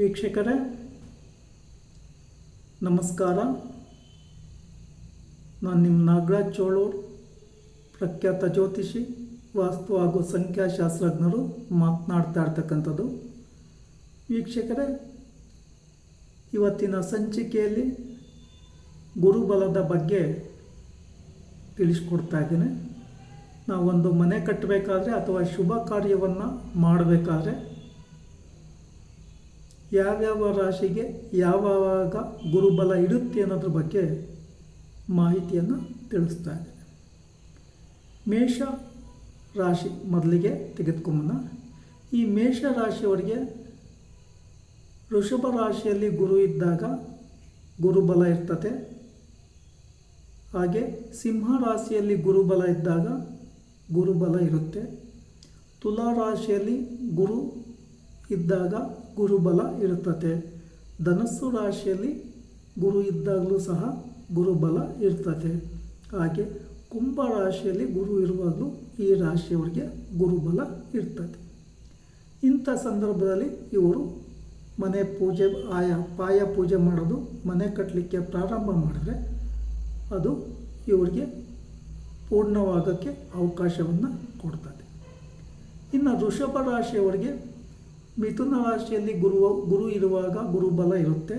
ವೀಕ್ಷಕರೇ, ನಮಸ್ಕಾರ. ನಾನು ನಿಮ್ಮ ನಾಗರಾಜ್ ಚೋಳೂರ್, ಪ್ರಖ್ಯಾತ ಜ್ಯೋತಿಷಿ, ವಾಸ್ತು ಹಾಗೂ ಸಂಖ್ಯಾಶಾಸ್ತ್ರಜ್ಞರು ಮಾತನಾಡ್ತಾ ಇರ್ತಕ್ಕಂಥದ್ದು. ವೀಕ್ಷಕರೇ, ಇವತ್ತಿನ ಸಂಚಿಕೆಯಲ್ಲಿ ಗುರುಬಲದ ಬಗ್ಗೆ ತಿಳಿಸ್ಕೊಡ್ತಾ ಇದ್ದೀನಿ. ನಾವೊಂದು ಮನೆ ಕಟ್ಟಬೇಕಾದ್ರೆ ಅಥವಾ ಶುಭ ಕಾರ್ಯವನ್ನು ಮಾಡಬೇಕಾದ್ರೆ ಯಾವ್ಯಾವ ರಾಶಿಗೆ ಯಾವಾಗ ಗುರುಬಲ ಇಡುತ್ತೆ ಅನ್ನೋದ್ರ ಬಗ್ಗೆ ಮಾಹಿತಿಯನ್ನು ತಿಳಿಸ್ತಾ ಇದೆ. ಮೇಷ ರಾಶಿ ಮೊದಲಿಗೆ ತೆಗೆದುಕೊಂಬನ ಈ ಮೇಷ ರಾಶಿಯವರಿಗೆ ಋಷಭ ರಾಶಿಯಲ್ಲಿ ಗುರು ಇದ್ದಾಗ ಗುರುಬಲ ಇರ್ತದೆ. ಹಾಗೆ ಸಿಂಹ ರಾಶಿಯಲ್ಲಿ ಗುರುಬಲ ಇದ್ದಾಗ ಗುರುಬಲ ಇರುತ್ತೆ. ತುಲಾ ರಾಶಿಯಲ್ಲಿ ಗುರು ಇದ್ದಾಗ ಗುರುಬಲ ಇರ್ತತೆ. ಧನಸ್ಸು ರಾಶಿಯಲ್ಲಿ ಗುರು ಇದ್ದಾಗಲೂ ಸಹ ಗುರುಬಲ ಇರ್ತತೆ. ಹಾಗೆ ಕುಂಭ ರಾಶಿಯಲ್ಲಿ ಗುರು ಇರುವಾಗಲೂ ಈ ರಾಶಿಯವರಿಗೆ ಗುರುಬಲ ಇರ್ತದೆ ಇಂಥ ಸಂದರ್ಭದಲ್ಲಿ ಇವರು ಮನೆ ಪೂಜೆ, ಆಯಾ ಪಾಯ ಪೂಜೆ ಮಾಡೋದು, ಮನೆ ಕಟ್ಟಲಿಕ್ಕೆ ಪ್ರಾರಂಭ ಮಾಡಿದ್ರೆ ಅದು ಇವರಿಗೆ ಪೂರ್ಣವಾಗೋಕ್ಕೆ ಅವಕಾಶವನ್ನು ಕೊಡ್ತದೆ. ಇನ್ನು ವೃಷಭ ರಾಶಿಯವರಿಗೆ ಮಿಥುನ ರಾಶಿಯಲ್ಲಿ ಗುರು ಗುರು ಇರುವಾಗ ಗುರುಬಲ ಇರುತ್ತೆ.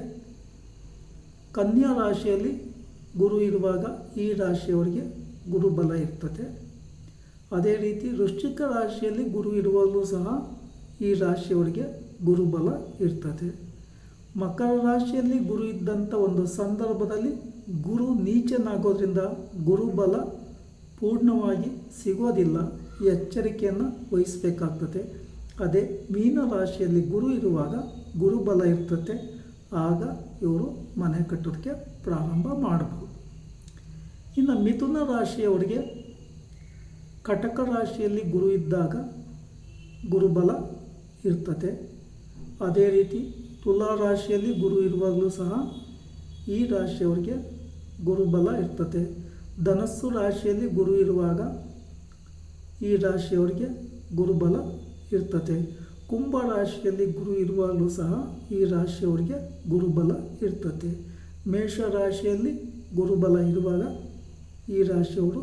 ಕನ್ಯಾ ರಾಶಿಯಲ್ಲಿ ಗುರು ಇರುವಾಗ ಈ ರಾಶಿಯವರಿಗೆ ಗುರುಬಲ ಇರ್ತದೆ. ಅದೇ ರೀತಿ ವೃಶ್ಚಿಕ ರಾಶಿಯಲ್ಲಿ ಗುರು ಇರುವಾಗಲೂ ಸಹ ಈ ರಾಶಿಯವರಿಗೆ ಗುರುಬಲ ಇರ್ತದೆ. ಮಕರ ರಾಶಿಯಲ್ಲಿ ಗುರು ಇದ್ದಂಥ ಒಂದು ಸಂದರ್ಭದಲ್ಲಿ ಗುರು ನೀಚನಾಗೋದ್ರಿಂದ ಗುರುಬಲ ಪೂರ್ಣವಾಗಿ ಸಿಗೋದಿಲ್ಲ. ಎಚ್ಚರಿಕೆಯನ್ನು ವಹಿಸಬೇಕಾಗ್ತದೆ. ಅದೇ ಮೀನ ರಾಶಿಯಲ್ಲಿ ಗುರು ಇರುವಾಗ ಗುರುಬಲ ಇರ್ತದೆ ಆಗ ಇವರು ಮನೆ ಕಟ್ಟೋದಕ್ಕೆ ಪ್ರಾರಂಭ ಮಾಡಬಹುದು ಇನ್ನು ಮಿಥುನ ರಾಶಿಯವರಿಗೆ ಕಟಕ ರಾಶಿಯಲ್ಲಿ ಗುರು ಇದ್ದಾಗ ಗುರುಬಲ ಇರ್ತದೆ ಅದೇ ರೀತಿ ತುಲಾ ರಾಶಿಯಲ್ಲಿ ಗುರು ಇರುವಾಗಲೂ ಸಹ ಈ ರಾಶಿಯವರಿಗೆ ಗುರುಬಲ ಇರ್ತದೆ ಧನಸ್ಸು ರಾಶಿಯಲ್ಲಿ ಗುರು ಇರುವಾಗ ಈ ರಾಶಿಯವರಿಗೆ ಗುರುಬಲ ಇರ್ತದೆ. ಕುಂಭ ರಾಶಿಯಲ್ಲಿ ಗುರು ಇರುವಾಗಲೂ ಸಹ ಈ ರಾಶಿಯವರಿಗೆ ಗುರುಬಲ ಇರ್ತದೆ. ಮೇಷ ರಾಶಿಯಲ್ಲಿ ಗುರುಬಲ ಇರುವಾಗ ಈ ರಾಶಿಯವರು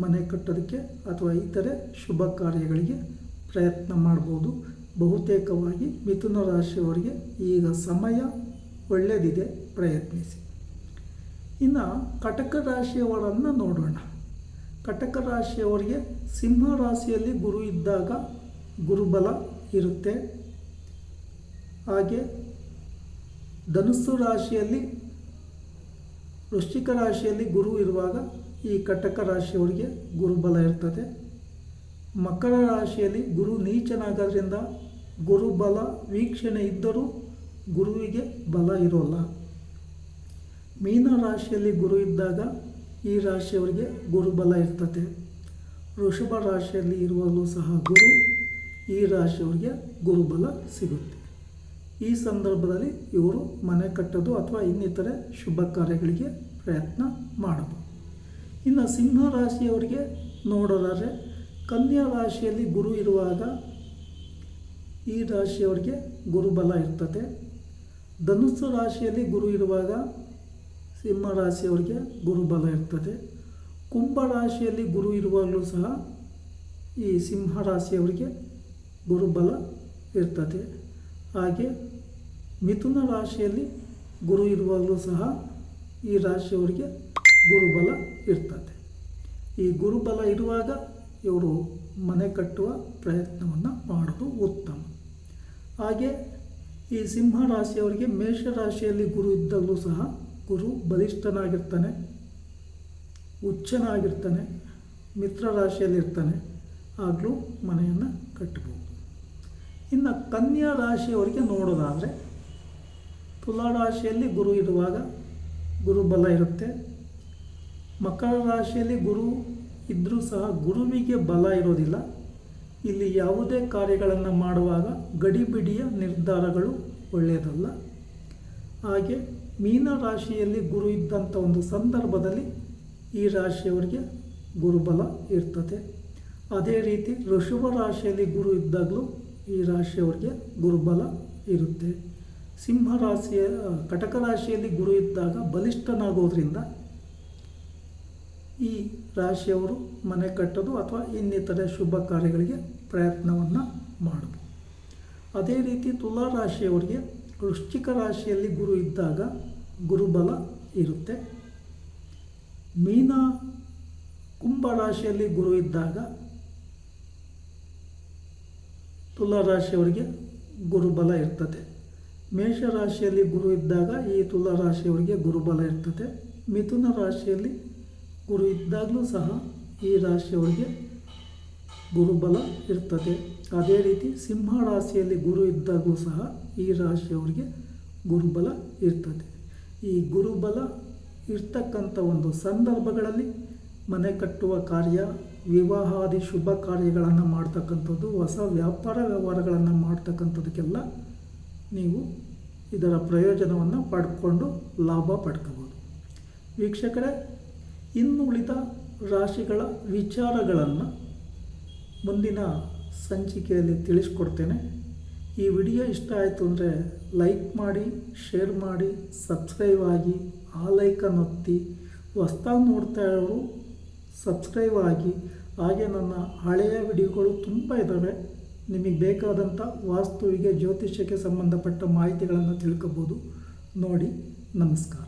ಮನೆ ಕಟ್ಟೋದಕ್ಕೆ ಅಥವಾ ಇತರೆ ಶುಭ ಕಾರ್ಯಗಳಿಗೆ ಪ್ರಯತ್ನ ಮಾಡ್ಬೋದು. ಬಹುತೇಕವಾಗಿ ಮಿಥುನ ರಾಶಿಯವರಿಗೆ ಈಗ ಸಮಯ ಒಳ್ಳೆಯದಿದೆ ಪ್ರಯತ್ನಿಸಿ. ಇನ್ನು ಕಟಕ ರಾಶಿಯವರನ್ನು ನೋಡೋಣ. ಕಟಕ ರಾಶಿಯವರಿಗೆ ಸಿಂಹ ರಾಶಿಯಲ್ಲಿ ಗುರು ಇದ್ದಾಗ ಗುರುಬಲ ಇರುತ್ತೆ. ಹಾಗೆ ಧನುಸ್ಸು ರಾಶಿಯಲ್ಲಿ, ವೃಶ್ಚಿಕ ರಾಶಿಯಲ್ಲಿ ಗುರು ಇರುವಾಗ ಈ ಕಟಕ ರಾಶಿಯವರಿಗೆ ಗುರುಬಲ ಇರ್ತದೆ. ಮಕರ ರಾಶಿಯಲ್ಲಿ ಗುರು ನೀಚನಾಗೋದ್ರಿಂದ ಗುರುಬಲ ವೀಕ್ಷಣೆ ಇದ್ದರೂ ಗುರುವಿಗೆ ಬಲ ಇರೋಲ್ಲ. ಮೀನ ರಾಶಿಯಲ್ಲಿ ಗುರು ಇದ್ದಾಗ ಈ ರಾಶಿಯವರಿಗೆ ಗುರುಬಲ ಇರ್ತದೆ. ವೃಷಭ ರಾಶಿಯಲ್ಲಿ ಇರುವಾಗಲೂ ಸಹ ಗುರು ಈ ರಾಶಿಯವರಿಗೆ ಗುರುಬಲ ಸಿಗುತ್ತೆ. ಈ ಸಂದರ್ಭದಲ್ಲಿ ಇವರು ಮನೆ ಕಟ್ಟೋದು ಅಥವಾ ಇನ್ನಿತರೆ ಶುಭ ಕಾರ್ಯಗಳಿಗೆ ಪ್ರಯತ್ನ ಮಾಡಬಹುದು. ಇನ್ನು ಸಿಂಹ ರಾಶಿಯವರಿಗೆ ನೋಡೋದಾದರೆ ಕನ್ಯಾ ರಾಶಿಯಲ್ಲಿ ಗುರು ಇರುವಾಗ ಈ ರಾಶಿಯವರಿಗೆ ಗುರುಬಲ ಇರ್ತದೆ. ಧನುಸ್ಸು ರಾಶಿಯಲ್ಲಿ ಗುರು ಇರುವಾಗ ಸಿಂಹ ರಾಶಿಯವರಿಗೆ ಗುರುಬಲ ಇರ್ತದೆ. ಕುಂಭ ರಾಶಿಯಲ್ಲಿ ಗುರು ಇರುವಾಗಲೂ ಸಹ ಈ ಸಿಂಹ ರಾಶಿಯವರಿಗೆ ಗುರುಬಲ ಇರ್ತದೆ. ಹಾಗೆ ಮಿಥುನ ರಾಶಿಯಲ್ಲಿ ಗುರು ಇರುವಾಗಲೂ ಸಹ ಈ ರಾಶಿಯವರಿಗೆ ಗುರುಬಲ ಇರ್ತದೆ. ಈ ಗುರುಬಲ ಇರುವಾಗ ಇವರು ಮನೆ ಕಟ್ಟುವ ಪ್ರಯತ್ನವನ್ನು ಮಾಡೋದು ಉತ್ತಮ. ಹಾಗೆ ಈ ಸಿಂಹ ರಾಶಿಯವರಿಗೆ ಮೇಷ ರಾಶಿಯಲ್ಲಿ ಗುರು ಇದ್ದಾಗಲೂ ಸಹ ಗುರು ಬಲಿಷ್ಠನಾಗಿರ್ತಾನೆ, ಹುಚ್ಚನಾಗಿರ್ತಾನೆ, ಮಿತ್ರ ರಾಶಿಯಲ್ಲಿರ್ತಾನೆ, ಆಗಲೂ ಮನೆಯನ್ನು ಕಟ್ಟಬಹುದು. ಇನ್ನು ಕನ್ಯಾ ರಾಶಿಯವರಿಗೆ ನೋಡೋದಾದರೆ ತುಲಾ ರಾಶಿಯಲ್ಲಿ ಗುರು ಇರುವಾಗ ಗುರುಬಲ ಇರುತ್ತೆ. ಮಕರ ರಾಶಿಯಲ್ಲಿ ಗುರು ಇದ್ದರೂ ಸಹ ಗುರುವಿಗೆ ಬಲ ಇರೋದಿಲ್ಲ. ಇಲ್ಲಿ ಯಾವುದೇ ಕಾರ್ಯಗಳನ್ನು ಮಾಡುವಾಗ ಗಡಿಬಿಡಿಯ ನಿರ್ಧಾರಗಳು ಒಳ್ಳೆಯದಲ್ಲ. ಹಾಗೆ ಮೀನ ರಾಶಿಯಲ್ಲಿ ಗುರು ಇದ್ದಂಥ ಒಂದು ಸಂದರ್ಭದಲ್ಲಿ ಈ ರಾಶಿಯವರಿಗೆ ಗುರುಬಲ ಇರ್ತದೆ. ಅದೇ ರೀತಿ ಋಷಭ ರಾಶಿಯಲ್ಲಿ ಗುರು ಇದ್ದಾಗಲೂ ಈ ರಾಶಿಯವರಿಗೆ ಗುರುಬಲ ಇರುತ್ತೆ. ಸಿಂಹ ರಾಶಿಯ ಕಟಕ ರಾಶಿಯಲ್ಲಿ ಗುರು ಇದ್ದಾಗ ಬಲಿಷ್ಠನಾಗೋದ್ರಿಂದ ಈ ರಾಶಿಯವರು ಮನೆ ಕಟ್ಟೋದು ಅಥವಾ ಇನ್ನಿತರ ಶುಭ ಕಾರ್ಯಗಳಿಗೆ ಪ್ರಯತ್ನವನ್ನು ಮಾಡಬಹುದು ಅದೇ ರೀತಿ ತುಲಾ ರಾಶಿಯವರಿಗೆ ವೃಶ್ಚಿಕ ರಾಶಿಯಲ್ಲಿ ಗುರು ಇದ್ದಾಗ ಗುರುಬಲ ಇರುತ್ತೆ. ಮೀನ ಕುಂಭ ರಾಶಿಯಲ್ಲಿ ಗುರು ಇದ್ದಾಗ ತುಲಾ ರಾಶಿಯವರಿಗೆ ಗುರುಬಲ ಇರ್ತದೆ. ಮೇಷ ರಾಶಿಯಲ್ಲಿ ಗುರು ಇದ್ದಾಗ ಈ ತುಲಾ ರಾಶಿಯವರಿಗೆ ಗುರುಬಲ ಇರ್ತದೆ. ಮಿಥುನ ರಾಶಿಯಲ್ಲಿ ಗುರು ಇದ್ದಾಗಲೂ ಸಹ ಈ ರಾಶಿಯವರಿಗೆ ಗುರುಬಲ ಇರ್ತದೆ. ಅದೇ ರೀತಿ ಸಿಂಹ ರಾಶಿಯಲ್ಲಿ ಗುರು ಇದ್ದಾಗಲೂ ಸಹ ಈ ರಾಶಿಯವರಿಗೆ ಗುರುಬಲ ಇರ್ತದೆ. ಈ ಗುರುಬಲ ಇರ್ತಕ್ಕಂಥ ಒಂದು ಸಂದರ್ಭಗಳಲ್ಲಿ ಮನೆ ಕಟ್ಟುವ ಕಾರ್ಯ ವಿವಾಹಾದಿ ಶುಭ ಕಾರ್ಯಗಳನ್ನು ಮಾಡ್ತಕ್ಕಂಥದ್ದು, ಹೊಸ ವ್ಯಾಪಾರ ವ್ಯವಹಾರಗಳನ್ನು ಮಾಡ್ತಕ್ಕಂಥದಕ್ಕೆಲ್ಲ ನೀವು ಇದರ ಪ್ರಯೋಜನವನ್ನು ಪಡ್ಕೊಂಡು ಲಾಭ ಪಡ್ಕೋಬೋದು. ವೀಕ್ಷಕರೇ, ಇನ್ನುಳಿದ ರಾಶಿಗಳ ವಿಚಾರಗಳನ್ನು ಮುಂದಿನ ಸಂಚಿಕೆಯಲ್ಲಿ ತಿಳಿಸ್ಕೊಡ್ತೇನೆ. ಈ ವಿಡಿಯೋ ಇಷ್ಟ ಆಯಿತು ಅಂದರೆ ಲೈಕ್ ಮಾಡಿ, ಶೇರ್ ಮಾಡಿ, ಸಬ್ಸ್ಕ್ರೈಬ್ ಆಗಿ, ಆ ಲೈಕನ್ನು ಒತ್ತಿ. ಹೊಸ್ದಾಗಿ ನೋಡ್ತಾ ಇರೋರು ಸಬ್ಸ್ಕ್ರೈಬ್ ಆಗಿ, ಹಾಗೆ ನನ್ನ ಹಳೆಯ ವಿಡಿಯೋಗಳು ತುಂಬ ಇದ್ದಾವೆ ನಿಮಗೆ ಬೇಕಾದಂಥ ವಾಸ್ತುವಿಗೆ ಜ್ಯೋತಿಷ್ಯಕ್ಕೆ ಸಂಬಂಧಪಟ್ಟ ಮಾಹಿತಿಗಳನ್ನು ತಿಳ್ಕೊಬೋದು. ನೋಡಿ, ನಮಸ್ಕಾರ.